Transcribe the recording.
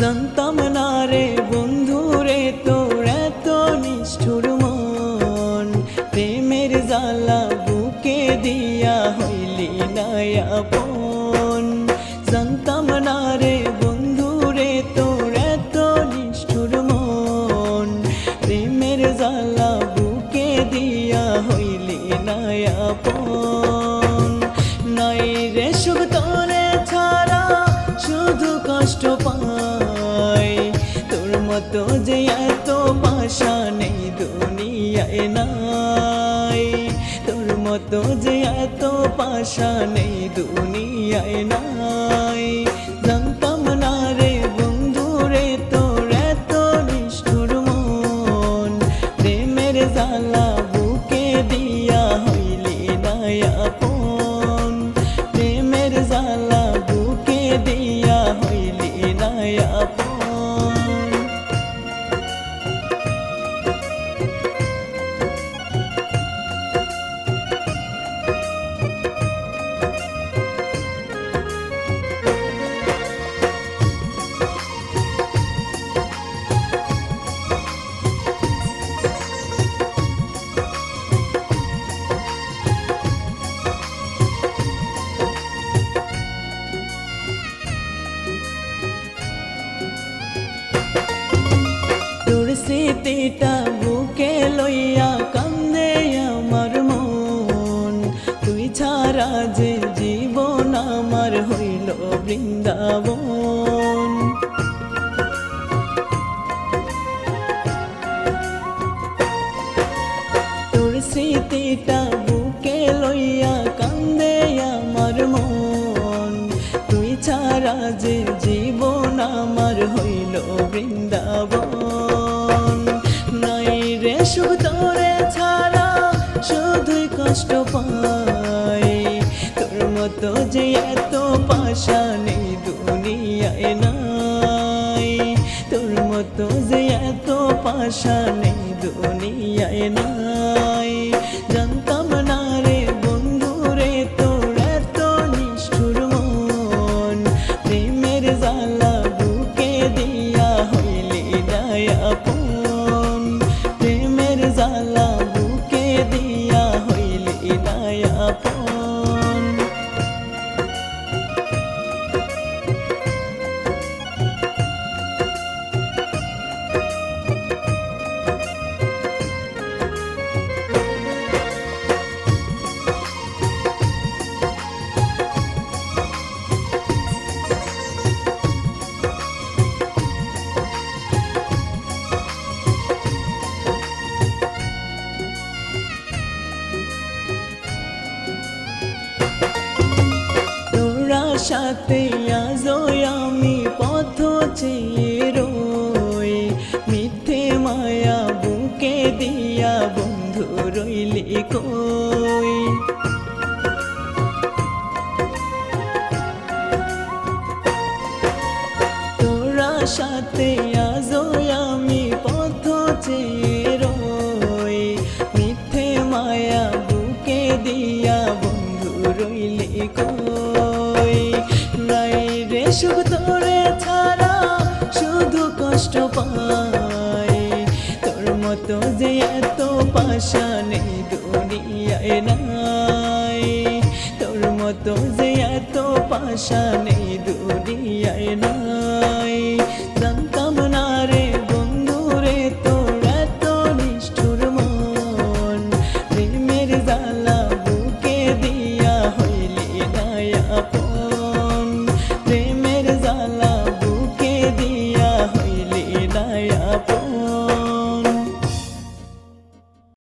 জানতাম না রে বন্ধু রে, তোর এত নিষ্ঠুর মন। প্রেমের জ্বালা বুকে দিয়া হইলি নায়াপন জানতাম না রে বন্ধু রে, তোর এত নিষ্ঠুর মন। প্রেমের জ্বালা বুকে দিয়া হইলি নায়াপন নাই রে সুখ তোরে ছাড়া, শুধু কষ্ট পাই তোর মতো যে এত পাশা নেই দুনিয়ায় নাই। তোর মতো যে এত পাশা নেই দুনিয়ায় নাই। জানতাম না রে বন্ধু রে, তোর এত নিষ্ঠুর মন। প্রেমের জ্বালা বুকে দিয়া হইলি নায়াপন প্রেমের জ্বালা বুকে দিয়া হইলি নায়াপন স্মৃতিটা বুকে লইয়া কান্দে আমার মন। তুই ছাড়া যে জীবন আমার হইল বৃন্দাবন। তোর স্মৃতিটা বুকে লইয়া সুখ তোরে ছাড়া শুধুই কষ্ট পাই। তোর মতো যে এত পাশা নেই দুনিয়ায় নাই। তোর মতো যে এত পাশা নেই দুনিয়ায় নাই। সাথে আজও আমি পথ চেয়ে রই। মিথ্যে মায়া বুকে দিয়া বন্ধু রইলি কই? তোরা সাথে কষ্ট পাই তোর মতো যে এত পাশা নেই দুনিয়ায় নাই। তোর মতো যে এত পাশা নেই দুনিয়ায় নাই।